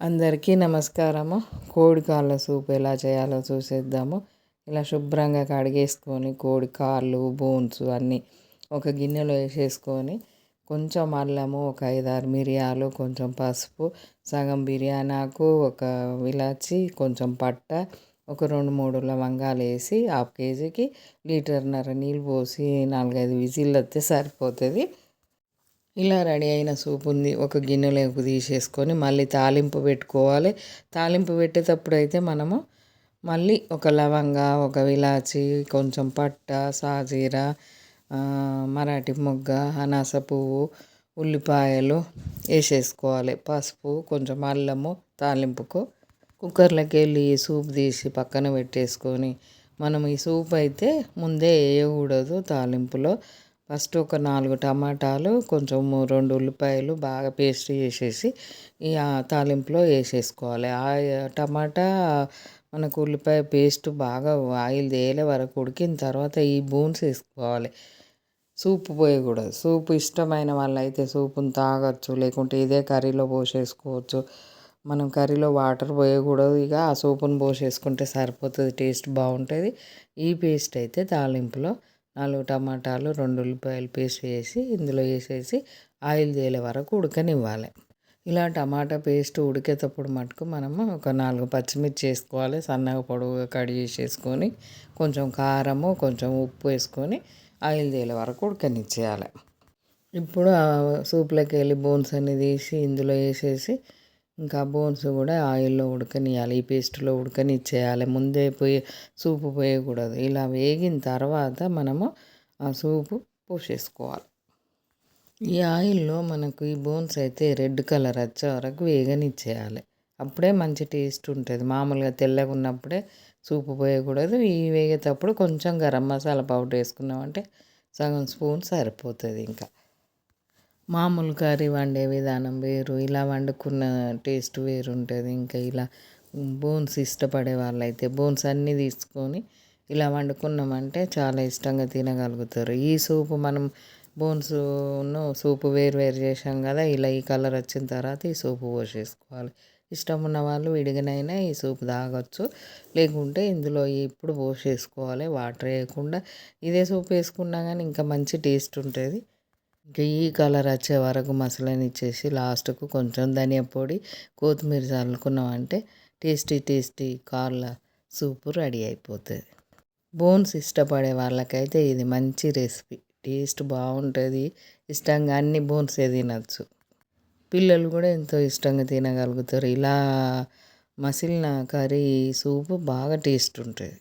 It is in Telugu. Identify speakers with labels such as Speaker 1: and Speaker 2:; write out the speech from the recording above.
Speaker 1: అందరికీ నమస్కారము. కోడి కాళ్ళ సూప్ ఎలా చేయాలో చూసేద్దాము. ఇలా శుభ్రంగా కడిగేసుకొని కోడి కాళ్ళు బోన్స్ అన్నీ ఒక గిన్నెలో వేసేసుకొని కొంచెం అల్లము ఒక ఐదారు మిరియాలు కొంచెం పసుపు సగం బిర్యానీ ఆకు ఒక ఇలాచి కొంచెం పట్ట ఒక రెండు మూడు లవంగాలు వేసి హాఫ్ కేజీకి లీటర్న్నర నీళ్ళు పోసి నాలుగైదు విజిల్ వస్తే సరిపోతుంది. ఇలా రెడీ అయిన సూప్ ఉంది ఒక గిన్నెలోకి తీసేసుకొని మళ్ళీ తాలింపు పెట్టుకోవాలి. తాలింపు పెట్టేటప్పుడు అయితే మనము మళ్ళీ ఒక లవంగా ఒక విలాచి కొంచెం పట్ట సాజీర మరాఠీ మొగ్గ అనాస పువ్వు ఉల్లిపాయలు వేసేసుకోవాలి. పసుపు కొంచెం అల్లము తాలింపుకు. కుక్కర్లోకి వెళ్ళి సూప్ తీసి పక్కన పెట్టేసుకొని మనం ఈ సూప్ అయితే ముందే వేయకూడదు తాలింపులో. ఫస్ట్ ఒక నాలుగు టమాటాలు కొంచెం రెండు ఉల్లిపాయలు బాగా పేస్ట్ చేసేసి ఈ తాలింపులో వేసేసుకోవాలి. ఆ టమాటా మనకు ఉల్లిపాయ పేస్ట్ బాగా ఆయిల్ తేలే వరకు ఉడికిన తర్వాత ఈ బూన్స్ వేసుకోవాలి. సూప్ పోయకూడదు. సూప్ ఇష్టమైన వాళ్ళైతే సూపును తాగొచ్చు లేకుంటే ఇదే కర్రీలో పోసేసుకోవచ్చు. మనం కర్రీలో వాటర్ పోయకూడదు. ఇక ఆ సూపును పోసేసుకుంటే సరిపోతుంది టేస్ట్ బాగుంటుంది. ఈ పేస్ట్ అయితే తాలింపులో నాలుగు టమాటాలు రెండు ఉల్లిపాయలు పేస్ట్ వేసి ఇందులో వేసేసి ఆయిల్ తేలే వరకు ఉడకనివ్వాలి. ఇలా టమాటా పేస్ట్ ఉడికేటప్పుడు మటుకు మనము ఒక నాలుగు పచ్చిమిర్చి వేసుకోవాలి. సన్నగా పొడవుగా కడి చేసేసుకొని కొంచెం కారము కొంచెం ఉప్పు వేసుకొని ఆయిల్ తేలే వరకు ఉడకనిచ్చేయాలి. ఇప్పుడు సూప్లోకి వెళ్ళి బోన్స్ అన్ని తీసి ఇందులో వేసేసి ఇంకా బోన్స్ కూడా ఆయిల్లో ఉడకనియాలి ఈ పేస్ట్లో ఉడకనిచ్చేయాలి. ముందే పోయి సూపు పోయకూడదు. ఇలా వేగిన తర్వాత మనము ఆ సూపు పోసేసుకోవాలి. ఈ ఆయిల్లో మనకు ఈ బోన్స్ అయితే రెడ్ కలర్ వచ్చే వరకు వేగనిచ్చేయాలి. అప్పుడే మంచి టేస్ట్ ఉంటుంది. మామూలుగా తెల్లగా ఉన్నప్పుడే సూపు పోయకూడదు. ఈ వేగేటప్పుడు కొంచెం గరం మసాలా పౌడర్ వేసుకున్నామంటే సగం స్పూన్ సరిపోతుంది ఇంకా. మామూలు కర్రీ వండే విధానం వేరు ఇలా వండుకున్న టేస్ట్ వేరు ఉంటుంది. ఇంకా ఇలా బోన్స్ ఇష్టపడే వాళ్ళైతే బోన్స్ అన్నీ తీసుకొని ఇలా వండుకున్నామంటే చాలా ఇష్టంగా తినగలుగుతారు. ఈ సూపు మనం బోన్స్ను సూపు వేరు వేరు చేసాం కదా ఇలా ఈ కలర్ వచ్చిన తర్వాత ఈ సూపు పోసేసుకోవాలి. ఇష్టం ఉన్న వాళ్ళు విడిగానైనా ఈ సూప్ తాగొచ్చు. లేకుంటే ఇందులో ఇప్పుడు పోసేసుకోవాలి వాటర్ వేయకుండా. ఇదే సూప్ వేసుకున్నా కానీ ఇంకా మంచి టేస్ట్ ఉంటుంది. ఇంకా ఈ కలర్ వచ్చే వరకు ఇచ్చేసి లాస్ట్కు కొంచెం ధనియా పొడి కొత్తిమీర చల్లుకున్నామంటే టేస్టీ టేస్టీ కార్ల సూపు రెడీ అయిపోతుంది. బోన్స్ ఇష్టపడే వాళ్ళకైతే ఇది మంచి రెసిపీ. టేస్ట్ బాగుంటుంది. ఇష్టంగా అన్ని బోన్సే తినచ్చు. పిల్లలు కూడా ఎంతో ఇష్టంగా తినగలుగుతారు. ఇలా మసిలిన కర్రీ సూపు బాగా టేస్ట్ ఉంటుంది.